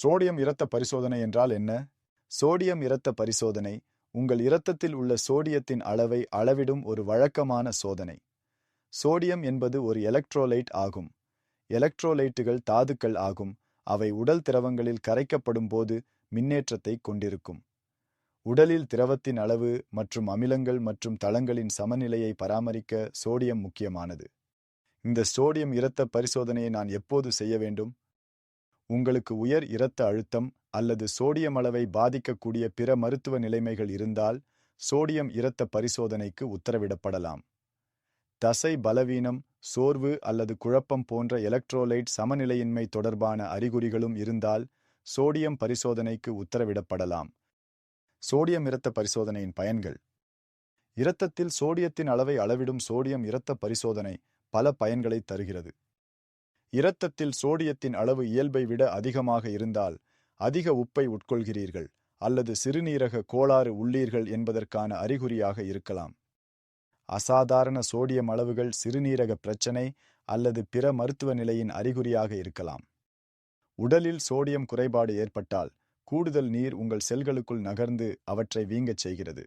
Sodium இரத்த பரிசோதனை என்றால் என்ன? சோடியம் இரத்த பரிசோதனை உங்கள் இரத்தத்தில் உள்ள சோடியத்தின் அளவை அளவிடும் ஒரு வழக்கமான சோதனை. சோடியம் என்பது ஒரு எலக்ட்ரோலைட் ஆகும். எலக்ட்ரோலைட்டுகள் தாதுக்கள் ஆகும். அவை உடல் திரவங்களில் கரைக்கப்படும் போது மின்னேற்றத்தை கொண்டிருக்கும். உடலில் திரவத்தின் அளவு மற்றும் அமிலங்கள் மற்றும் தளங்களின் சமநிலையை பராமரிக்க சோடியம் முக்கியமானது. இந்த சோடியம் இரத்த பரிசோதனையை நான் எப்போது செய்ய வேண்டும்? உங்களுக்கு உயர் இரத்த அழுத்தம் அல்லது சோடியம் அளவை பாதிக்கக்கூடிய பிற மருத்துவ நிலைமைகள் இருந்தால் சோடியம் இரத்த பரிசோதனைக்கு உத்தரவிடப்படலாம். தசை பலவீனம் சோர்வு அல்லது குழப்பம் போன்ற எலக்ட்ரோலைட் சமநிலையின்மை தொடர்பான அறிகுறிகளும் இருந்தால் சோடியம் பரிசோதனைக்கு உத்தரவிடப்படலாம். சோடியம் இரத்த பரிசோதனையின் பயன்கள். இரத்தத்தில் சோடியத்தின் அளவை அளவிடும் சோடியம் இரத்த பரிசோதனை பல பயன்களை தருகிறது. இரத்தத்தில் சோடியத்தின் அளவு இயல்பை விட அதிகமாக இருந்தால் அதிக உப்பை உட்கொள்கிறீர்கள் அல்லது சிறுநீரக கோளாறு உள்ளீர்கள் என்பதற்கான அறிகுறியாக இருக்கலாம். அசாதாரண சோடியம் அளவுகள் சிறுநீரக பிரச்சனை அல்லது பிற மருத்துவ நிலையின் அறிகுறியாக இருக்கலாம். உடலில் சோடியம் குறைபாடு ஏற்பட்டால் கூடுதல் நீர் உங்கள் செல்களுக்குள் நகர்ந்து அவற்றை வீங்கச் செய்கிறது.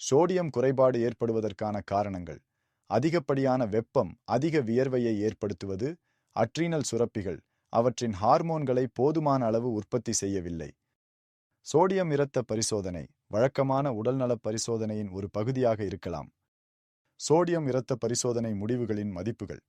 சோடியம் குறைபாடு ஏற்படுவதற்கான காரணங்கள். அதிகப்படியான வெப்பம் அதிக வியர்வையை ஏற்படுத்துவது அட்ரீனல் சுரப்பிகள் அவற்றின் ஹார்மோன்களை போதுமான அளவு உற்பத்தி செய்யவில்லை. சோடியம் இரத்த பரிசோதனை வழக்கமான உடல்நலப் பரிசோதனையின் ஒரு பகுதியாக இருக்கலாம். சோடியம் இரத்த பரிசோதனை முடிவுகளின் மதிப்புகள்.